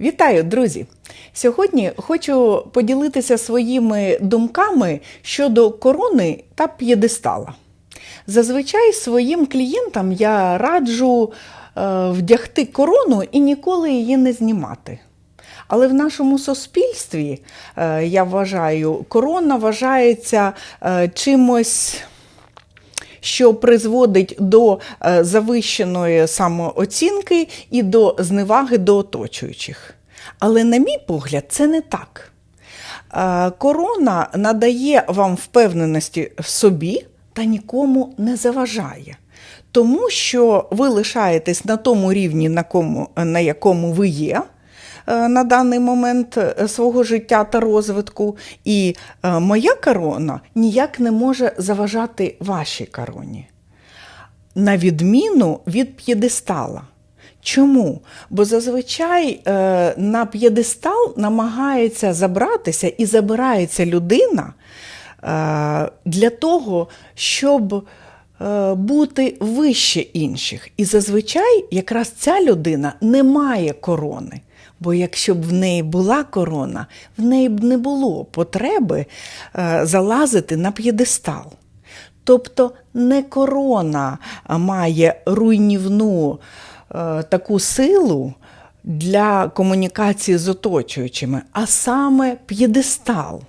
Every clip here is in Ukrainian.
Вітаю, друзі! Сьогодні хочу поділитися своїми думками щодо корони та п'єдестала. Зазвичай своїм клієнтам я раджу е, вдягти корону і ніколи її не знімати. Але в нашому суспільстві, е, я вважаю, корона вважається е, чимось що призводить до е, завищеної самооцінки і до зневаги до оточуючих. Але, на мій погляд, це не так. Е, Корона надає вам впевненості в собі та нікому не заважає. Тому що ви лишаєтесь на тому рівні, на, кому, на якому ви є на даний момент е, свого життя та розвитку, і е, моя корона ніяк не може заважати вашій короні. На відміну від п'єдестала. Чому? Бо зазвичай е, на п'єдестал намагається забратися і забирається людина е, для того, щоб е, бути вище інших. І зазвичай якраз ця людина не має корони. Бо якщо б в неї була корона, в неї б не було потреби е, залазити на п'єдестал. Тобто не корона має руйнівну е, таку силу для комунікації з оточуючими, а саме п'єдестал.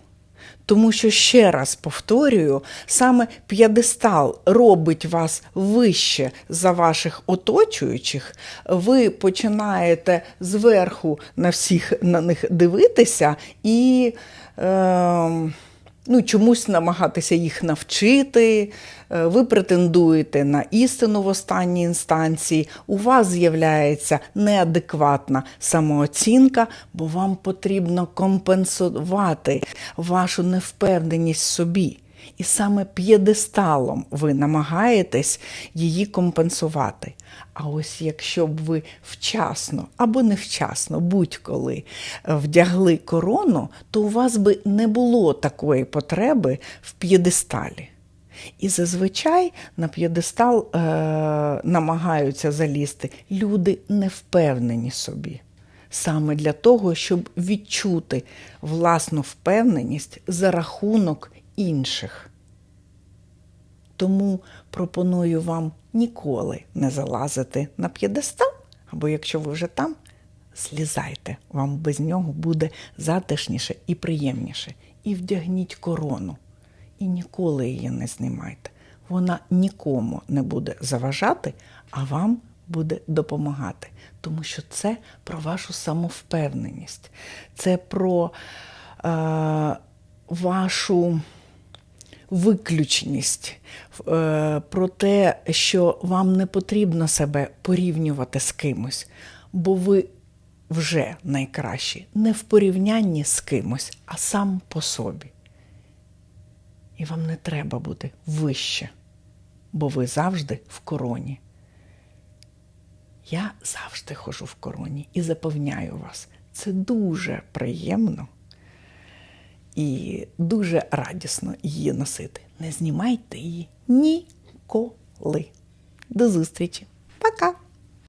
Тому що, ще раз повторюю, саме п'єдестал робить вас вище за ваших оточуючих. Ви починаєте зверху на всіх на них дивитися і. Е, Ну, чомусь намагатися їх навчити, е, ви претендуєте на істину в останній інстанції, у вас з'являється неадекватна самооцінка, бо вам потрібно компенсувати вашу невпевненість собі. І саме п'єдесталом ви намагаєтесь її компенсувати. А ось якщо б ви вчасно або невчасно, будь-коли вдягли корону, то у вас би не було такої потреби в п'єдесталі. І зазвичай на п'єдестал е- намагаються залізти люди невпевнені собі. Саме для того, щоб відчути власну впевненість за рахунок інших. Тому пропоную вам ніколи не залазити на п'єдестал, або якщо ви вже там, злізайте, вам без нього буде затишніше і приємніше. І вдягніть корону. І ніколи її не знімайте. Вона нікому не буде заважати, а вам буде допомагати. Тому що це про вашу самовпевненість, це про е, вашу виключність, е, про те, що вам не потрібно себе порівнювати з кимось, бо ви вже найкращі не в порівнянні з кимось, а сам по собі. І вам не треба бути вище, бо ви завжди в короні. Я завжди хожу в короні і запевняю вас, це дуже приємно і дуже радісно її носити. Не знімайте її ніколи. До зустрічі. Пока!